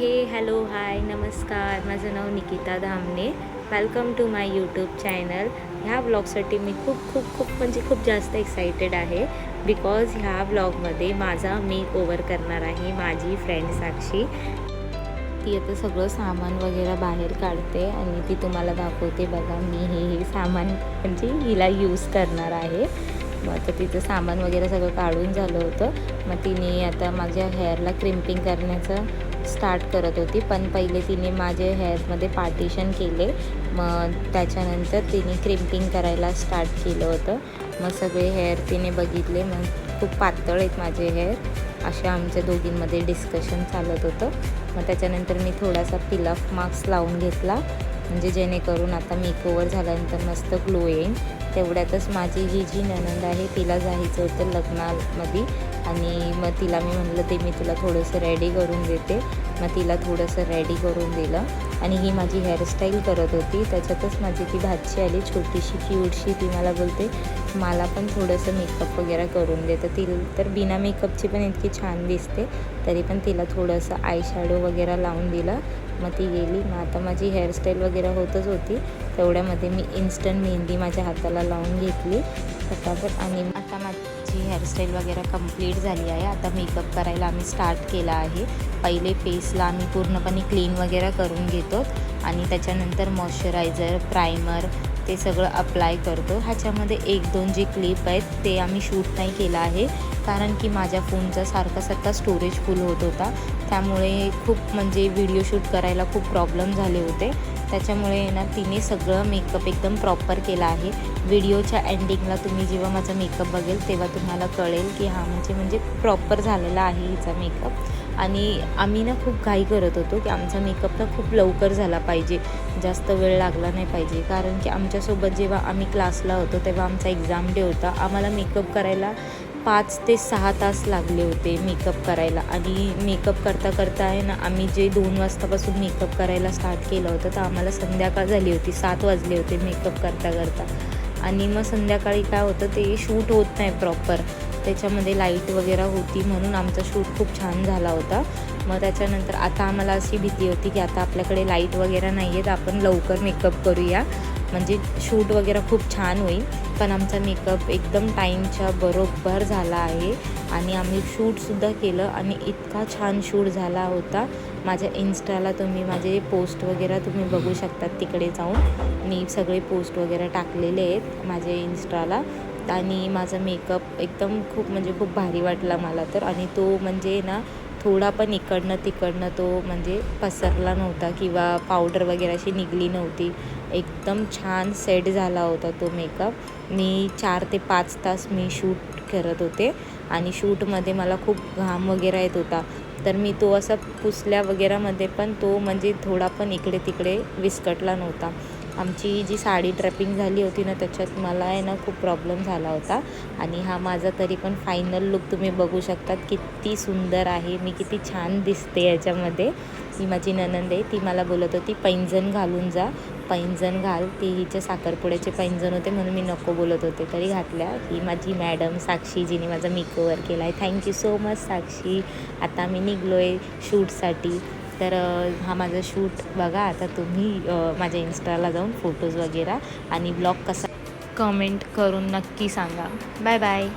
हे hello hi नमस्कार. माझं नाव Nikita Dhamane. Welcome to my YouTube channel ह्या ब्लॉगसाठी मी खूप खूप खूप म्हणजे खूप जास्त एक्सायटेड आहे. बिकॉज ह्या ब्लॉगमध्ये माझा मेक ओवर करणार आहे माझी फ्रेंड साक्षी. ती आता सगळं सामान वगैरे बाहेर काढते आणि ती तुम्हाला दाखवते बघा मी हे हे सामान म्हणजे हिला यूज करणार आहे. मग आता तिचं सामान वगैरे सगळं काढून झालं होतं. मग तिने आता माझ्या हेअरला क्रिम्पिंग करण्याचं स्टार्ट करत होती. पण पहिले तिने माझे हेअरमध्ये पार्टिशन केले. मग त्याच्यानंतर तिने क्रिम्पिंग करायला स्टार्ट केलं होतं. मग सगळे हेअर तिने बघितले. मग खूप पातळ आहेत माझे हेअर अशा आमच्या दोघींमध्ये डिस्कशन चालत होतं. मग त्याच्यानंतर मी थोडासा पिलअप मार्क्स लावून घेतला. म्हणजे जेणेकरून आता मेकओवर झाल्यानंतर मस्त ग्लो येईल तेवढ्यातच माझी ही जी ननंद आहे तिला जायचं होतं लग्नामध्ये. आणि मग तिला मी म्हणलं ते मी तुला थोडंसं रेडी करून देते. मग तिला थोडंसं रेडी करून दिलं. आणि ही माझी हेअरस्टाईल करत होती. त्याच्यातच माझी ती भाची आली छोटीशी क्यूटशी ती मला बोलते मला पण थोडंसं मेकअप वगैरे करून देतं ती तर बिना मेकअपची पण इतकी छान दिसते. तरी पण तिला थोडंसं आय शॅडो वगैरे लावून दिलं. मग ती गेली. मग आता माझी हेअरस्टाईल वगैरे होतच होती. तेवढ्यामध्ये मी इन्स्टंट मेहंदी माझ्या हाताला लावून घेतली. फटाफट. आणि आता माझी हेअरस्टाईल वगैरे कंप्लीट झाली आहे. आता मेकअप करायला आम्ही स्टार्ट केला आहे. पहिले फेसला आम्ही पूर्णपणे क्लीन वगैरे करून घेतो आणि त्याच्यानंतर मॉइश्चरायझर प्रायमर ते सगळं अप्लाय करतो. ह्याच्यामध्ये एक दोन जे क्लिप आहेत ते आम्ही शूट नाही केलं आहे. कारण की माझ्या फोनचा सारखा सारखा स्टोरेज फुल होत होता. त्यामुळे खूप म्हणजे व्हिडिओ शूट करायला खूप प्रॉब्लेम झाले होते. त्याच्यामुळे ना तिने सगळं मेकअप एकदम प्रॉपर केला आहे. व्हिडिओच्या एंडिंगला तुम्ही जेव्हा माझा मेकअप बघेल तेव्हा तुम्हाला कळेल की हा म्हणजे म्हणजे प्रॉपर झालेला आहे हिचा मेकअप आणि आम्ही ना खूप घाई करत होतो की आमचा मेकअप ना खूप लवकर झाला पाहिजे. जास्त वेळ लागला नाही पाहिजे. कारण की आमच्यासोबत जेव्हा आम्ही क्लासला होतो तेव्हा आमचा एक्झाम डे होता. आम्हाला मेकअप करायला पाच ते सहा तास लागले होते मेकअप करायला. आणि मेकअप करता करता आहे ना आम्ही जे दोन वाजतापासून मेकअप करायला स्टार्ट केलं होतं तर आम्हाला संध्याकाळ झाली होती. सात वाजले होते मेकअप करता करता. आणि मग संध्याकाळी काय होतं ते शूट होत नाही प्रॉपर त्याच्यामध्ये लाइट वगैरे होती म्हणून आमचा शूट खूप छान झाला होता. मग त्याच्यानंतर आता आम्हाला अशी भीती होती की आता आपल्याकडे लाइट वगैरे नाही आहेत आपण लवकर मेकअप करूया. म्हणजे शूट वगैरे खूप छान होईल. पण आमचा मेकअप एकदम टाईमच्या बरोबर झाला आहे. आणि आम्ही शूटसुद्धा केलं आणि इतका छान शूट झाला होता. माझ्या इन्स्टाला तुम्ही माझे पोस्ट वगैरे तुम्ही बघू शकतात तिकडे जाऊन. मी सगळे पोस्ट वगैरे टाकलेले आहेत माझ्या इन्स्टाला आणि माझा मेकअप एकदम खूप म्हणजे खूप भारी वाटला मला तर. आणि तो म्हणजे ना थोडा पण इकडनं तिकडनं तो म्हणजे पसरला नव्हता किंवा पावडर वगैरे अशी निघली नव्हती. एकदम छान सेट झाला होता तो मेकअप मी चार ते पाच तास मी शूट करत होते आणि शूटमध्ये मला खूप घाम वगैरे येत होता. तर मी तो असा पुसल्या वगैरेमध्ये पण तो म्हणजे थोडा पण इकडे तिकडे विस्कटला नव्हता. आमची जी साडी ट्रॅपिंग झाली होती ना त्याच्यात मला आहे ना खूप प्रॉब्लेम झाला होता. आणि हा माझा तरी पण फायनल लुक तुम्ही बघू शकतात. किती सुंदर आहे मी किती छान दिसते याच्यामध्ये. ही माझी ननंद आहे ती मला बोलत होती पैंजण घालून जा. पैंजण घाल. ती हिचे साखरपुड्याचे पैंजण होते म्हणून मी नको बोलत होते. तरी घातल्या. ही माझी मॅडम साक्षी जिने माझा मेकओवर केला आहे थँक्यू सो मच साक्षी. आता मी निघलो आहे शूटसाठी तर हा माझा शूट बघा आता तुम्ही माझ्या इन्स्टाला जाऊन फोटोज वगैरे आणि ब्लॉग कसा कमेंट करून नक्की सांगा. Bye bye